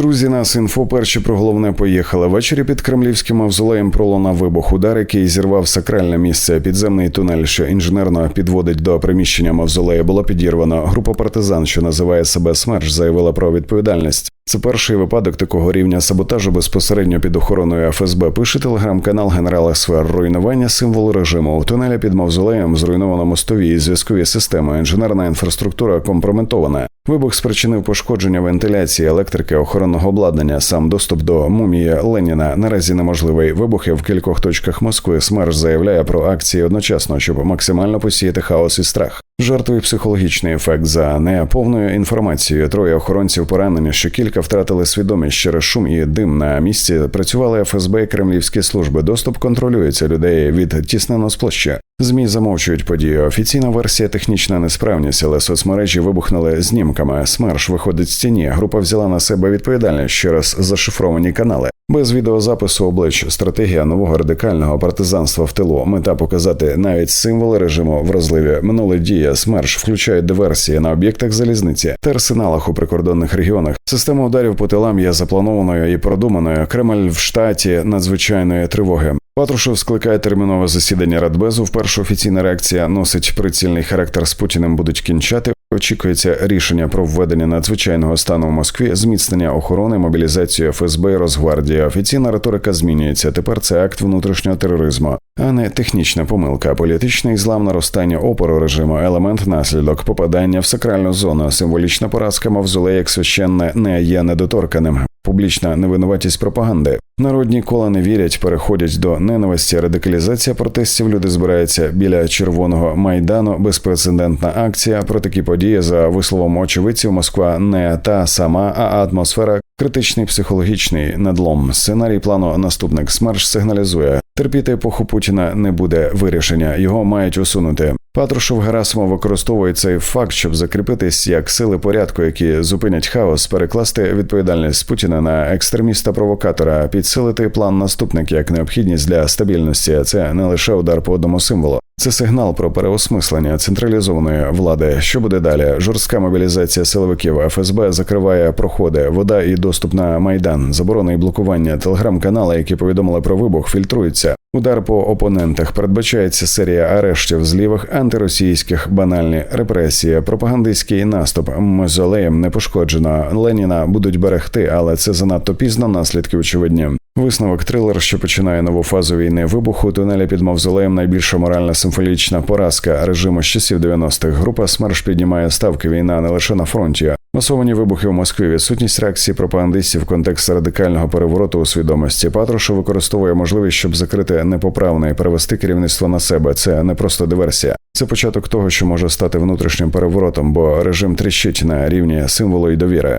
Друзі, нас інфо перші про головне поїхали. Ввечері під кремлівським мавзолеєм пролунав вибух удар, який зірвав сакральне місце. Підземний тунель, що інженерно підводить до приміщення мавзолея, було підірвано. Група партизан, що називає себе СМЕРШ, заявила про відповідальність. Це перший випадок такого рівня саботажу безпосередньо під охороною ФСБ. Пише телеграм-канал генерала СВР. Руйнування символу режиму у тунелі під мавзолеєм зруйновано мостові і зв'язкові системи. Інженерна інфраструктура компрометована. Вибух спричинив пошкодження вентиляції, електрики, охоронного обладнання. Сам доступ до мумії Леніна наразі неможливий. Вибухи в кількох точках Москви. СМЕРШ заявляє про акції одночасно, щоб максимально посіяти хаос і страх. Жертвує психологічний ефект за неповною інформацією. Троє охоронців поранені, що кілька втратили свідомість через шум і дим на місці. Працювали ФСБ і кремлівські служби. Доступ контролюється людей від тіснено з площі. Змі замовчують подію. Офіційна версія технічна несправність, але соцмережі вибухнули знімками. СМЕРШ виходить з тіні. Група взяла на себе відповідальність через зашифровані канали. Без відеозапису облич стратегія нового радикального партизанства в тилу. Мета показати навіть символи режиму в розливі. Минуле дія СМЕРШ включають диверсії на об'єктах залізниці та арсеналах у прикордонних регіонах. Система ударів по тилам є запланованою і продуманою. Кремль в штаті надзвичайної тривоги. Патрушев скликає термінове засідання Радбезу. Вперше офіційна реакція носить прицільний характер з Путіним будуть кінчати. Очікується рішення про введення надзвичайного стану в Москві, зміцнення охорони, мобілізацію ФСБ і Росгвардії. Офіційна риторика змінюється. Тепер це акт внутрішнього тероризму, а не технічна помилка. Політичний злам наростання опору режиму, елемент наслідок, попадання в сакральну зону, символічна поразка мавзолей як священне не є недоторканим. Публічна невинуватість пропаганди. Народні кола не вірять, переходять до ненависті. Радикалізація протестів. Люди збираються біля червоного майдану. Безпрецедентна акція. Про такі події за висловом очевидців Москва не та сама, а атмосфера критичний психологічний надлом. Сценарій плану наступник СМЕРШ сигналізує. Терпіти епоху Путіна не буде вирішення. Його мають усунути. Патрушев Герасимов використовує цей факт, щоб закріпитись як сили порядку, які зупинять хаос, перекласти відповідальність Путіна на екстреміста-провокатора, підсилити план наступник як необхідність для стабільності. Це не лише удар по одному символу. Це сигнал про переосмислення централізованої влади. Що буде далі? Жорстка мобілізація силовиків ФСБ закриває проходи, вода і доступ на майдан, заборона і блокування телеграм-канали, які повідомили про вибух, фільтруються. Удар по опонентах передбачається серія арештів з лівих антиросійських банальні репресії, пропагандистський наступ мозолеєм не пошкоджено. Леніна будуть берегти, але це занадто пізно. Наслідки очевидні. Висновок трилер, що починає нову фазу війни вибуху. Тунелі під мавзолеєм найбільша моральна симфолічна поразка режиму з часів 90-х. Група СМЕРШ піднімає ставки війна не лише на фронті. Масовані вибухи в Москві, відсутність реакції пропагандистів в контексті радикального перевороту у свідомості. Патрушев використовує можливість, щоб закрити непоправне і перевести керівництво на себе. Це не просто диверсія. Це початок того, що може стати внутрішнім переворотом, бо режим тріщить на рівні символу і довіри.